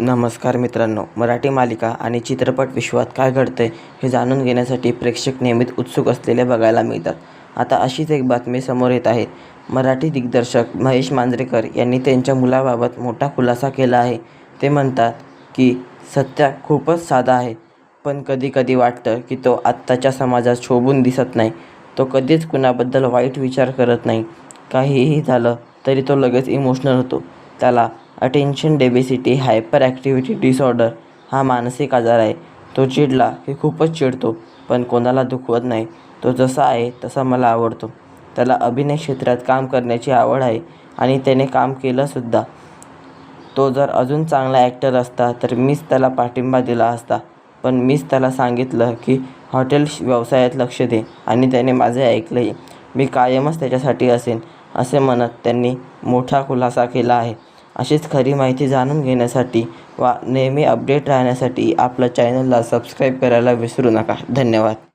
नमस्कार मित्रांनो मराठी मालिका आणि चित्रपट विश्वात काय घडतंय हे जाणून घेण्यासाठी प्रेक्षक नेहमीच उत्सुक असलेले बघायला मिळतात. आता अशीच एक बातमी समोर येत आहे. मराठी दिग्दर्शक महेश मांजरेकर यांनी त्यांच्या मुलाबाबत मोठा खुलासा केला आहे. ते म्हणतात की सत्या खूपच साधा आहे पण कधी कधी वाटतं की तो आत्ताच्या समाजात शोभून दिसत नाही. तो कधीच कुणाबद्दल वाईट विचार करत नाही. काहीही झालं तरी तो लगेच इमोशनल होतो. त्याला attention deficit hyperactivity disorder हा मानसिक आजार आहे. तो चिडला की खूपच चिडतो पण कोणाला दुखवत नाही. तो जसा आहे तसा मला आवडतो. त्याला अभिनय क्षेत्रात काम करण्याची आवड आहे आणि त्याने काम केलंसुद्धा तो जर अजून चांगला ॲक्टर असता तर मीच त्याला पाठिंबा दिला असता. पण मीच त्याला सांगितलं की हॉटेल व्यवसायात लक्ष दे आणि त्याने माझे ऐकलंही मी कायमच त्याच्यासाठी असेन असे म्हणत त्यांनी मोठा खुलासा केला आहे. अशीच खरी माहिती जाणून घेण्यासाठी वा नेहमी अपडेट राहण्यासाठी आपल्या चॅनलला सबस्क्राईब करायला विसरू नका. धन्यवाद.